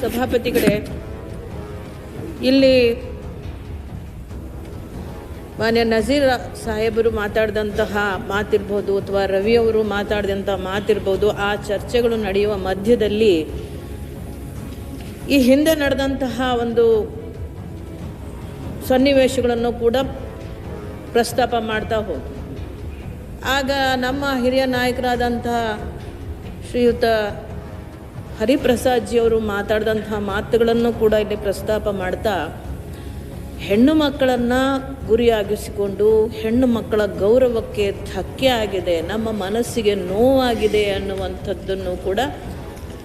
ಸಭಾಪತಿಗಳೇ, ಇಲ್ಲಿ ಮಾನ್ಯ ನಜೀರ್ ಸಾಹೇಬರು ಮಾತಾಡಿದಂತಹ ಮಾತಿರ್ಬೋದು ಅಥವಾ ರವಿಯವರು ಮಾತಾಡಿದಂಥ ಮಾತಿರ್ಬೋದು, ಆ ಚರ್ಚೆಗಳು ನಡೆಯುವ ಮಧ್ಯದಲ್ಲಿ ಈ ಹಿಂದೆ ನಡೆದಂತಹ ಒಂದು ಸನ್ನಿವೇಶಗಳನ್ನು ಕೂಡ ಪ್ರಸ್ತಾಪ ಮಾಡ್ತಾ ಹೋದರು. ಆಗ ನಮ್ಮ ಹಿರಿಯ ನಾಯಕರಾದಂತಹ ಶ್ರೀಯುತ ಹರಿಪ್ರಸಾದ್ಜಿಯವರು ಮಾತಾಡಿದಂತಹ ಮಾತುಗಳನ್ನು ಕೂಡ ಇಲ್ಲಿ ಪ್ರಸ್ತಾಪ ಮಾಡ್ತಾ, ಹೆಣ್ಣು ಮಕ್ಕಳನ್ನು ಗುರಿಯಾಗಿಸಿಕೊಂಡು ಹೆಣ್ಣು ಮಕ್ಕಳ ಗೌರವಕ್ಕೆ ಧಕ್ಕೆ ಆಗಿದೆ, ನಮ್ಮ ಮನಸ್ಸಿಗೆ ನೋವಾಗಿದೆ ಅನ್ನುವಂಥದ್ದನ್ನು ಕೂಡ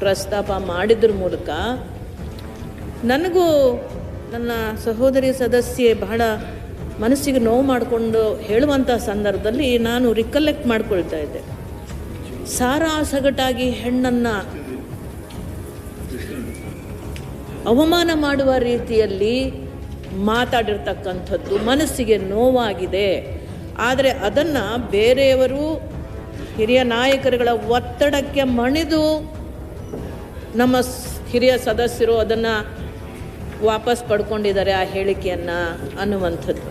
ಪ್ರಸ್ತಾಪ ಮಾಡಿದ್ರ ಮೂಲಕ ನನಗೂ ನನ್ನ ಸಹೋದರಿ ಸದಸ್ಯೆ ಬಹಳ ಮನಸ್ಸಿಗೆ ನೋವು ಮಾಡಿಕೊಂಡು ಹೇಳುವಂಥ ಸಂದರ್ಭದಲ್ಲಿ ನಾನು ರಿಕಲೆಕ್ಟ್ ಮಾಡ್ಕೊಳ್ತಾ ಇದ್ದೆ. ಸಾರಾ ಸಗಟಾಗಿ ಹೆಣ್ಣನ್ನು ಅವಮಾನ ಮಾಡುವ ರೀತಿಯಲ್ಲಿ ಮಾತಾಡಿರ್ತಕ್ಕಂಥದ್ದು ಮನಸ್ಸಿಗೆ ನೋವಾಗಿದೆ. ಆದರೆ ಅದನ್ನು ಬೇರೆಯವರು ಹಿರಿಯ ನಾಯಕರುಗಳ ಒತ್ತಡಕ್ಕೆ ಮಣಿದು ನಮ್ಮ ಹಿರಿಯ ಸದಸ್ಯರು ಅದನ್ನು ವಾಪಸ್ ಪಡ್ಕೊಂಡಿದ್ದಾರೆ ಆ ಹೇಳಿಕೆಯನ್ನು ಅನ್ನುವಂಥದ್ದು.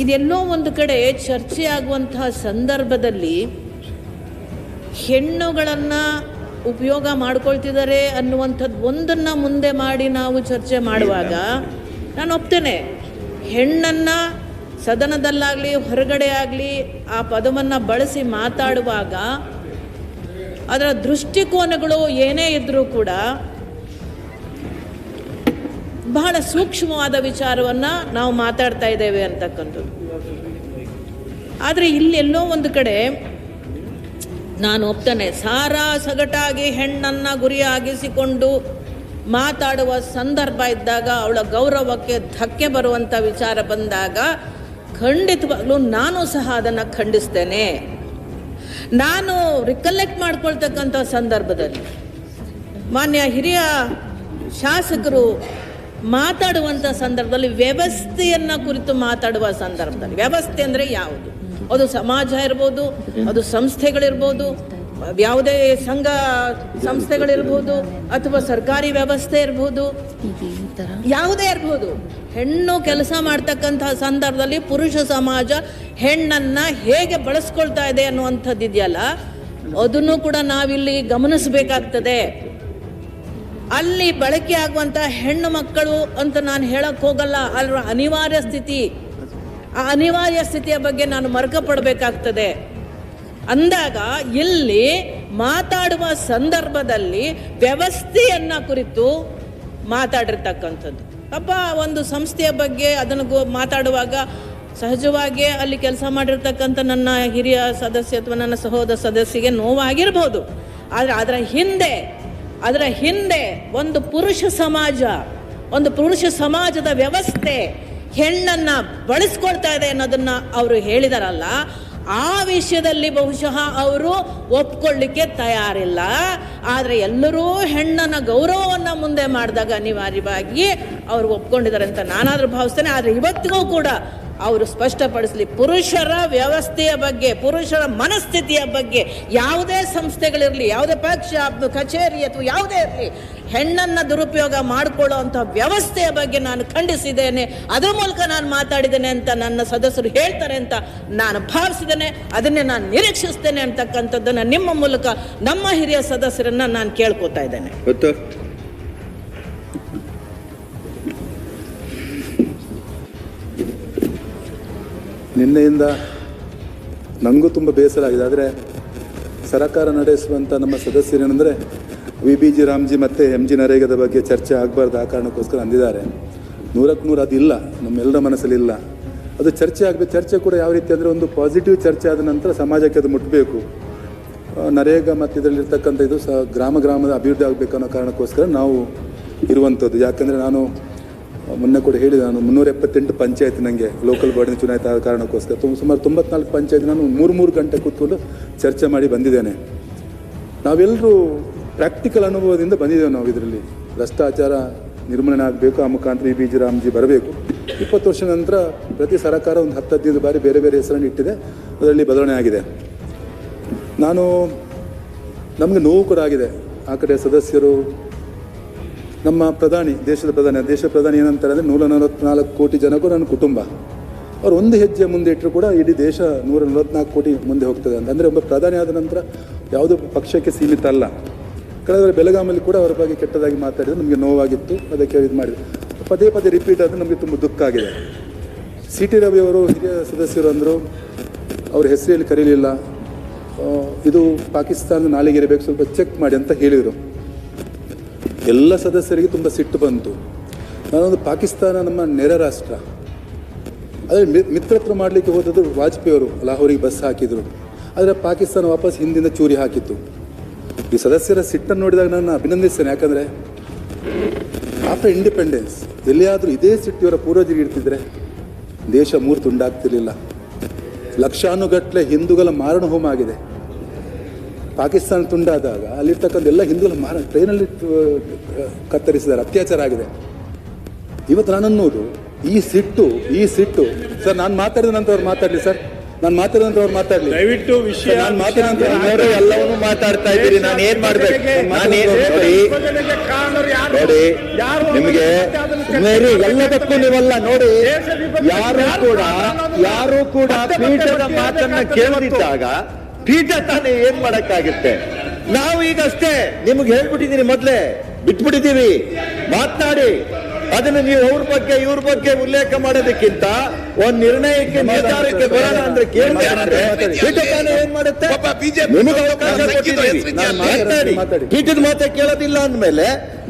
ಇದೆಲ್ಲೋ ಒಂದು ಕಡೆ ಚರ್ಚೆ ಆಗುವಂತಹ ಸಂದರ್ಭದಲ್ಲಿ ಹೆಣ್ಣುಗಳನ್ನು ಉಪಯೋಗ ಮಾಡ್ಕೊಳ್ತಿದ್ದಾರೆ ಅನ್ನುವಂಥದ್ದು ಒಂದನ್ನು ಮುಂದೆ ಮಾಡಿ ನಾವು ಚರ್ಚೆ ಮಾಡುವಾಗ ನಾನು ಒಪ್ತೇನೆ. ಹೆಣ್ಣನ್ನು ಸದನದಲ್ಲಾಗಲಿ, ಹೊರಗಡೆ ಆಗಲಿ, ಆ ಪದವನ್ನು ಬಳಸಿ ಮಾತಾಡುವಾಗ ಅದರ ದೃಷ್ಟಿಕೋನಗಳು ಏನೇ ಇದ್ದರೂ ಕೂಡ ಬಹಳ ಸೂಕ್ಷ್ಮವಾದ ವಿಚಾರವನ್ನು ನಾವು ಮಾತಾಡ್ತಾ ಇದ್ದೇವೆ ಅಂತಕ್ಕಂಥದ್ದು. ಆದರೆ ಇಲ್ಲೆಲ್ಲೋ ಒಂದು ಕಡೆ ನಾನು ಒಪ್ತಾನೆ. ಸಾರಾ ಸಗಟಾಗಿ ಹೆಣ್ಣನ್ನು ಗುರಿಯಾಗಿಸಿಕೊಂಡು ಮಾತಾಡುವ ಸಂದರ್ಭ ಇದ್ದಾಗ ಅವಳ ಗೌರವಕ್ಕೆ ಧಕ್ಕೆ ಬರುವಂಥ ವಿಚಾರ ಬಂದಾಗ ಖಂಡಿತವಾಗ್ಲೂ ನಾನು ಸಹ ಅದನ್ನು ಖಂಡಿಸ್ತೇನೆ. ನಾನು ರಿಕಲೆಕ್ಟ್ ಮಾಡ್ಕೊಳ್ತಕ್ಕಂಥ ಸಂದರ್ಭದಲ್ಲಿ ಮಾನ್ಯ ಹಿರಿಯ ಶಾಸಕರು ಮಾತಾಡುವಂಥ ಸಂದರ್ಭದಲ್ಲಿ ವ್ಯವಸ್ಥೆಯನ್ನು ಕುರಿತು ಮಾತಾಡುವ ಸಂದರ್ಭದಲ್ಲಿ. ವ್ಯವಸ್ಥೆ ಅಂದರೆ ಯಾವುದು? ಅದು ಸಮಾಜ ಇರ್ಬೋದು, ಅದು ಸಂಸ್ಥೆಗಳಿರ್ಬೋದು, ಯಾವುದೇ ಸಂಘ ಸಂಸ್ಥೆಗಳಿರ್ಬೋದು ಅಥವಾ ಸರ್ಕಾರಿ ವ್ಯವಸ್ಥೆ ಇರ್ಬೋದು, ಯಾವುದೇ ಇರ್ಬೋದು, ಹೆಣ್ಣು ಕೆಲಸ ಮಾಡ್ತಕ್ಕಂತಹ ಸಂದರ್ಭದಲ್ಲಿ ಪುರುಷ ಸಮಾಜ ಹೆಣ್ಣನ್ನು ಹೇಗೆ ಬಳಸ್ಕೊಳ್ತಾ ಇದೆ ಅನ್ನುವಂಥದ್ದು ಇದೆಯಲ್ಲ, ಅದನ್ನು ಕೂಡ ನಾವಿಲ್ಲಿ ಗಮನಿಸಬೇಕಾಗ್ತದೆ. ಅಲ್ಲಿ ಬಳಕೆ ಆಗುವಂಥ ಹೆಣ್ಣು ಮಕ್ಕಳು ಅಂತ ನಾನು ಹೇಳಕ್ ಹೋಗಲ್ಲ ಅಲ್ರ ಅನಿವಾರ್ಯ ಸ್ಥಿತಿ. ಆ ಅನಿವಾರ್ಯ ಸ್ಥಿತಿಯ ಬಗ್ಗೆ ನಾನು ಮರ್ಕ ಪಡಬೇಕಾಗ್ತದೆ ಅಂದಾಗ ಇಲ್ಲಿ ಮಾತಾಡುವ ಸಂದರ್ಭದಲ್ಲಿ ವ್ಯವಸ್ಥೆಯನ್ನ ಕುರಿತು ಮಾತಾಡಿರ್ತಕ್ಕಂಥದ್ದು. ಅಪ್ಪ ಒಂದು ಸಂಸ್ಥೆಯ ಬಗ್ಗೆ ಅದನ್ನು ಮಾತಾಡುವಾಗ ಸಹಜವಾಗಿ ಅಲ್ಲಿ ಕೆಲಸ ಮಾಡಿರ್ತಕ್ಕಂಥ ನನ್ನ ಹಿರಿಯ ಸದಸ್ಯ ಅಥವಾ ನನ್ನ ಸಹೋದರ ಸದಸ್ಯಗೆ ನೋವಾಗಿರ್ಬೋದು. ಆದರೆ ಅದರ ಹಿಂದೆ ಅದರ ಹಿಂದೆ ಒಂದು ಪುರುಷ ಸಮಾಜ, ಒಂದು ಪುರುಷ ಸಮಾಜದ ವ್ಯವಸ್ಥೆ ಹೆಣ್ಣನ್ನು ಬಳಸ್ಕೊಳ್ತಾ ಇದೆ ಅನ್ನೋದನ್ನು ಅವರು ಹೇಳಿದಾರಲ್ಲ, ಆ ವಿಷಯದಲ್ಲಿ ಬಹುಶಃ ಅವರು ಒಪ್ಕೊಳ್ಳಿಕ್ಕೆ ತಯಾರಿಲ್ಲ. ಆದರೆ ಎಲ್ಲರೂ ಹೆಣ್ಣನ ಗೌರವವನ್ನು ಮುಂದೆ ಮಾಡಿದಾಗ ಅನಿವಾರ್ಯವಾಗಿ ಅವರು ಒಪ್ಕೊಂಡಿದ್ದಾರೆ ಅಂತ ನಾನಾದರೂ ಭಾವಿಸ್ತೇನೆ. ಆದರೆ ಇವತ್ತಿಗೂ ಕೂಡ ಅವರು ಸ್ಪಷ್ಟಪಡಿಸಲಿ, ಪುರುಷರ ವ್ಯವಸ್ಥೆಯ ಬಗ್ಗೆ, ಪುರುಷರ ಮನಸ್ಥಿತಿಯ ಬಗ್ಗೆ ಯಾವುದೇ ಸಂಸ್ಥೆಗಳಿರಲಿ, ಯಾವುದೇ ಪಕ್ಷ ಕಚೇರಿ ಅಥವಾ ಯಾವುದೇ ಇರಲಿ, ಹೆಣ್ಣನ್ನು ದುರುಪಯೋಗ ಮಾಡಿಕೊಳ್ಳುವಂಥ ವ್ಯವಸ್ಥೆಯ ಬಗ್ಗೆ ನಾನು ಖಂಡಿಸಿದ್ದೇನೆ. ಅದರ ಮೂಲಕ ನಾನು ಮಾತಾಡಿದ್ದೇನೆ ಅಂತ ನನ್ನ ಸದಸ್ಯರು ಹೇಳ್ತಾರೆ ಅಂತ ನಾನು ಭಾವಿಸಿದ್ದೇನೆ. ಅದನ್ನೇ ನಾನು ನಿರೀಕ್ಷಿಸ್ತೇನೆ ಅಂತಕ್ಕಂಥದ್ದನ್ನು ನಿಮ್ಮ ಮೂಲಕ ನಮ್ಮ ಹಿರಿಯ ಸದಸ್ಯರನ್ನು ನಾನು ಕೇಳ್ಕೊತಾ ಇದ್ದೇನೆ. ನಿನ್ನೆಯಿಂದ ನನಗೂ ತುಂಬ ಬೇಸರ ಆಗಿದೆ. ಆದರೆ ಸರಕಾರ ನಡೆಸುವಂಥ ನಮ್ಮ ಸದಸ್ಯರೇನೆಂದರೆ ವಿ ಬಿ ಜಿ ರಾಮ್ಜಿ ಮತ್ತು ಎಂ ಜಿ ನರೇಗದ ಬಗ್ಗೆ ಚರ್ಚೆ ಆಗಬಾರ್ದು ಆ ಕಾರಣಕ್ಕೋಸ್ಕರ ಅಂದಿದ್ದಾರೆ. ನೂರಕ್ಕೆ ನೂರು ಅದಿಲ್ಲ ನಮ್ಮೆಲ್ಲರ ಮನಸ್ಸಲ್ಲಿಲ್ಲ ಅದು ಚರ್ಚೆ ಆಗಬೇಕು ಚರ್ಚೆ ಕೂಡ ಯಾವ ರೀತಿ ಅಂದರೆ ಒಂದು ಪಾಸಿಟಿವ್ ಚರ್ಚೆ ಆದ ನಂತರ ಸಮಾಜಕ್ಕೆ ಅದು ಮುಟ್ಟಬೇಕು ನರೇಗ ಮತ್ತು ಇದರಲ್ಲಿರ್ತಕ್ಕಂಥ ಇದು ಸಹ ಗ್ರಾಮ ಗ್ರಾಮದ ಅಭಿವೃದ್ಧಿ ಆಗಬೇಕು ಅನ್ನೋ ಕಾರಣಕ್ಕೋಸ್ಕರ ನಾವು ಇರುವಂಥದ್ದು. ಯಾಕಂದರೆ ನಾನು ಮೊನ್ನೆ ಕೂಡ ಹೇಳಿದೆ ನಾನು ಮುನ್ನೂರ ಎಪ್ಪತ್ತೆಂಟು ಪಂಚಾಯತ್ ನನಗೆ ಲೋಕಲ್ ಬಾಡಿನ ಚುನಾಯಿತ ಆದ ಕಾರಣಕ್ಕೋಸ್ಕರ. ತುಂಬ ಸುಮಾರು ತೊಂಬತ್ನಾಲ್ಕು ಪಂಚಾಯತ್ ನಾನು ಮೂರು ಮೂರು ಗಂಟೆ ಕೂತ್ಕೊಂಡು ಚರ್ಚೆ ಮಾಡಿ ಬಂದಿದ್ದೇನೆ. ನಾವೆಲ್ಲರೂ ಪ್ರಾಕ್ಟಿಕಲ್ ಅನುಭವದಿಂದ ಬಂದಿದ್ದೇವೆ ನಾವು ಇದರಲ್ಲಿ. ಭ್ರಷ್ಟಾಚಾರ ನಿರ್ಮೂಲನೆ ಆಗಬೇಕು, ಆ ಮುಖಾಂತರ ಬಿ ಜಿ ರಾಮ್ಜಿ ಬರಬೇಕು. ಇಪ್ಪತ್ತು ವರ್ಷ ನಂತರ ಪ್ರತಿ ಸರ್ಕಾರ ಒಂದು ಹತ್ತು ಹದಿನೈದು ಬಾರಿ ಬೇರೆ ಬೇರೆ ಹೆಸರನ್ನು ಇಟ್ಟಿದೆ. ಅದರಲ್ಲಿ ಬದಲಾವಣೆ ಆಗಿದೆ. ನಾನು ನಮಗೆ ನೋವು ಕೂಡ ಆಗಿದೆ. ಆ ಕಡೆ ಸದಸ್ಯರು ನಮ್ಮ ಪ್ರಧಾನಿ, ದೇಶದ ಪ್ರಧಾನಿ ದೇಶದ ಪ್ರಧಾನಿ ಏನಂತಾರೆ ಅಂದರೆ ನೂರ ನಲವತ್ನಾಲ್ಕು ಕೋಟಿ ಜನಕ್ಕೂ ನನ್ನ ಕುಟುಂಬ. ಅವ್ರು ಒಂದು ಹೆಜ್ಜೆ ಮುಂದೆ ಇಟ್ಟರು ಕೂಡ ಇಡೀ ದೇಶ ನೂರ ನಲವತ್ನಾಲ್ಕು ಕೋಟಿ ಮುಂದೆ ಹೋಗ್ತದೆ ಅಂತ. ಅಂದರೆ ಒಬ್ಬ ಪ್ರಧಾನಿ ಆದ ನಂತರ ಯಾವುದೋ ಪಕ್ಷಕ್ಕೆ ಸೀಮಿತ ಅಲ್ಲ. ಕಳೆದ ಬೆಳಗಾಮಲ್ಲಿ ಕೂಡ ಅವರ ಬಗ್ಗೆ ಕೆಟ್ಟದಾಗಿ ಮಾತಾಡಿದ್ರು. ನಮಗೆ ನೋವಾಗಿತ್ತು, ಅದಕ್ಕೆ ಇದು ಮಾಡಿದ್ರು. ಪದೇ ಪದೇ ರಿಪೀಟ್ ಆದರೆ ನಮಗೆ ತುಂಬ ದುಃಖ ಆಗಿದೆ. ಸಿ ಟಿ ರವಿ ಅವರು ಹಿರಿಯ ಸದಸ್ಯರು ಅಂದರು, ಅವ್ರ ಹೆಸರಲ್ಲಿ ಕರೀಲಿಲ್ಲ. ಇದು ಪಾಕಿಸ್ತಾನದ ನಾಲಿಗೆ ಇರಬೇಕು ಸ್ವಲ್ಪ ಚೆಕ್ ಮಾಡಿ ಅಂತ ಹೇಳಿದರು. ಎಲ್ಲ ಸದಸ್ಯರಿಗೆ ತುಂಬ ಸಿಟ್ಟು ಬಂತು. ನಾನೊಂದು ಪಾಕಿಸ್ತಾನ ನಮ್ಮ ನೆರೆ ರಾಷ್ಟ್ರ. ಮಿ- ಮಿತ್ರತ್ವ ಮಾಡಲಿಕ್ಕೆ ಹೋದದ್ದು ವಾಜಪೇಯಿ ಅವರು. ಲಾಹೋರಿಗೆ ಬಸ್ ಹಾಕಿದರು. ಆದರೆ ಪಾಕಿಸ್ತಾನ ವಾಪಸ್ ಹಿಂದಿಂದ ಚೂರಿ ಹಾಕಿತ್ತು. ಈ ಸದಸ್ಯರ ಸಿಟ್ಟನ್ನು ನೋಡಿದಾಗ ನಾನು ಅಭಿನಂದಿಸ್ತೇನೆ. ಯಾಕಂದರೆ ಆಫ್ಟರ್ ಇಂಡಿಪೆಂಡೆನ್ಸ್ ಎಲ್ಲಿಯಾದರೂ ಇದೇ ಸಿಟ್ಟು ಇವರ ಪೂರ್ವಜರಿಗೆ ಇಡ್ತಿದ್ರೆ ದೇಶ ಮೂರು ತುಂಡಾಗ್ತಿರ್ಲಿಲ್ಲ ಲಕ್ಷಾನುಗಟ್ಟಲೆ ಹಿಂದೂಗಳ ಮಾರಣ ಹೋಮ ಆಗಿದೆ. ಪಾಕಿಸ್ತಾನ ತುಂಡಾದಾಗ ಅಲ್ಲಿರ್ತಕ್ಕಂಥ ಎಲ್ಲ ಹಿಂದೂಗಳ ಮಾರ ಟ್ರೈನಲ್ಲಿ ಕತ್ತರಿಸಿದ್ದಾರೆ ಅತ್ಯಾಚಾರ ಆಗಿದೆ. ಇವತ್ತು ನಾನು ಅನ್ನೋದು ಈ ಸಿಟ್ಟು ಈ ಸಿಟ್ಟು ಸರ್ ನಾನು ಮಾತಾಡಿದ ನಂತರ ಅವ್ರು ಮಾತಾಡಲಿ ಸರ್. ನಾನು ಮಾತಾಡಿದ ನಂತರ ಅವ್ರು ಮಾತಾಡಲಿ. ದಯವಿಟ್ಟು ವಿಷಯ ನಾನು ಮಾತಾಡಿದ ನಂತರ ಎಲ್ಲವನ್ನೂ ಮಾತಾಡ್ತಾ ಇದ್ದೀರಿ. ನಾನು ಏನ್ ಮಾಡ್ಬೇಕು? ನೋಡಿ ನೋಡಿ ನಿಮಗೆ ಮೇರಿ ಎಲ್ಲದಕ್ಕೂ ನೀವಲ್ಲ ನೋಡಿ ಯಾರು ಕೂಡ ಯಾರು ಕೂಡ ಪೀಠದ ಮಾತನ್ನ ಕೇಳಿದಾಗ ಪೀಠ ತಾನೇ ಏನ್ ಮಾಡಕ್ಕಾಗುತ್ತೆ? ನಾವು ಈಗ ಅಷ್ಟೇ ನಿಮ್ಗೆ ಹೇಳ್ಬಿಟ್ಟಿದೀನಿ ಮೊದ್ಲೇ ಬಿಟ್ಬಿಟ್ಟಿದೀವಿ. ಮಾತನಾಡಿ ಅದನ್ನ ನೀವು ಅವ್ರ ಬಗ್ಗೆ ಇವ್ರ ಬಗ್ಗೆ ಉಲ್ಲೇಖ ಮಾಡೋದಕ್ಕಿಂತ ಒಂದ್ ನಿರ್ಣಯಕ್ಕೆ ನಿರ್ಧಾರಕ್ಕೆ ಬರೋಣ ಅಂದ್ರೆ ಕೇಳಿದ್ರೆ ತಾನೇ ಏನ್ ಮಾಡುತ್ತೆ? ನಿಮಗೆ ಅವಕಾಶ ಕೊಟ್ಟಿದ್ದೀವಿ. ಮಾತನಾಡಿ ಮಾತಾಡಿ. ಪೀಠದ ಮಾತೆ ಕೇಳೋದಿಲ್ಲ ಅಂದ್ಮೇಲೆ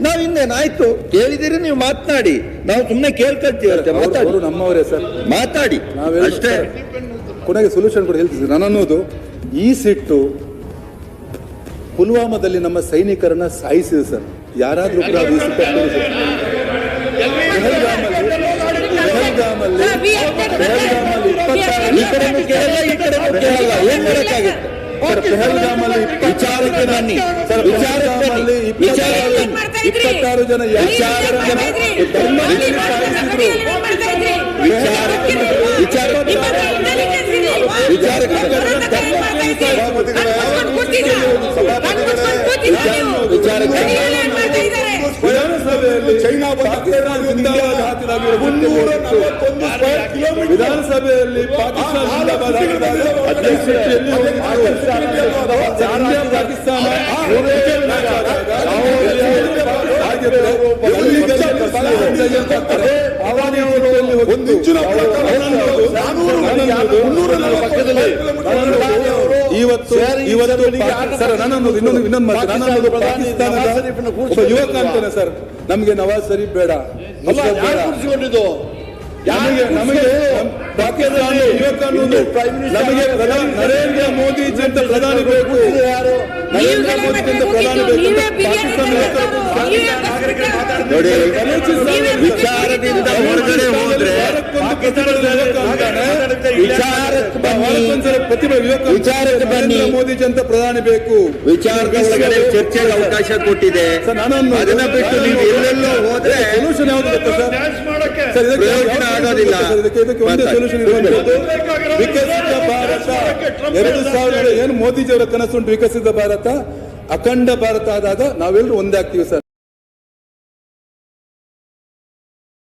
ನಾವ್ ಇನ್ನೇನಾಯ್ತು? ಕೇಳಿದಿರಿ ನೀವು ಮಾತನಾಡಿ. ನಾವು ಸುಮ್ಮನೆ ಕೇಳ್ಕೊಳ್ತೀವಿ ಅಷ್ಟೇ ಮಾತಾಡಿ. ನಮ್ಮವರೇ ಸರ್. ಮಾತಾಡಿ. ಅಷ್ಟೇ. ಕೊನೆಗೆ ಸೊಲ್ಯೂಷನ್ ಕೂಡ ಹೇಳ್ತಿದ್ದೆ. ನಾನು ಅನ್ನೋದು ಈ ಸಿಟ್ಟು ಪುಲ್ವಾಮಾದಲ್ಲಿ ನಮ್ಮ ಸೈನಿಕರನ್ನ ಸಾಯಿಸಿದೆ ಸರ್. ಯಾರಾದರೂ ಕೂಡ ಈ ಸಿಟ್ಟು ಇಪ್ಪತ್ತಾರು ಜನ ಯಾರು ವಿಧಾನಸಭೆಯಲ್ಲಿ ಚೈನಾ ವಿಧಾನಸಭೆಯಲ್ಲಿ ಪಾಕಿಸ್ತಾನ ಪಾಕಿಸ್ತಾನ ಒಂದು ಇಂಚಿನ ಇವತ್ತು ಇವತ್ತು ಸರ್ ನಾನು ಇನ್ನೊಂದು ಇನ್ನೊಂದು ನಾನು ಪಾಕಿಸ್ತಾನದ ಒಬ್ಬ ಯುವಕ ಅಂತಾನೆ ಸರ್. ನಮಗೆ ನವಾಜ್ ಶರೀಫ್ ಬೇಡ. ನಮಗೆ ನಮಗೆ ಪಾಕಿಸ್ತಾನ ಯುವಕ ಅನ್ನೋದು ನಮಗೆ ಪ್ರಧಾನಿ ನರೇಂದ್ರ ಮೋದಿ ಅಂತ ಪ್ರಧಾನಿ ಬೇಕು. ನರೇಂದ್ರ ಮೋದಿ ಅಂತ ಪ್ರಧಾನಿ ಬೇಕು ಅಂತ ಪಾಕಿಸ್ತಾನ ನೋಡಿ ವಿಚಾರದಿಂದ ಹೊರಗಡೆ ಹೋದ್ರೆ ವಿಚಾರಕ್ಕೆ ಬನ್ನಿ ಪ್ರತಿಭೆ ಯುವಕ ವಿಚಾರಕ್ಕೆ ಬನ್ನಿ. ನರೇಂದ್ರ ಮೋದಿ ಅಂತ ಪ್ರಧಾನಿ ಬೇಕು. ವಿಚಾರ ಒಳಗಡೆ ಚರ್ಚೆಗೆ ಅವಕಾಶ ಕೊಟ್ಟಿದೆ. ಅದನ್ನ ಬಿಟ್ಟು ನೀವು ಎಲ್ಲೆಲ್ಲೋ ಹೋದ್ರೆ ಸೊಲ್ಯೂಷನ್ ಯಾವುದು ಗೊತ್ತಾ ಸರ್? ಪ್ರಯೋಜನ ಆಗೋದಿಲ್ಲ. ಇದಕ್ಕೆ ಒಂದೇ. ಸೊಲ್ಯೂಷನ್ ಇರಬೇಕು ವಿಕಸಿತ ಭಾರತ. ಎರಡು ಸಾವಿರದ ಏನು ಮೋದಿಜಿಯವರ ಕನಸುಂಟು ವಿಕಸಿತ ಭಾರತ ಅಖಂಡ ಭಾರತ ಆದಾಗ ನಾವೆಲ್ಲರೂ ಒಂದೇ ಆಗ್ತೀವಿ ಸರ್.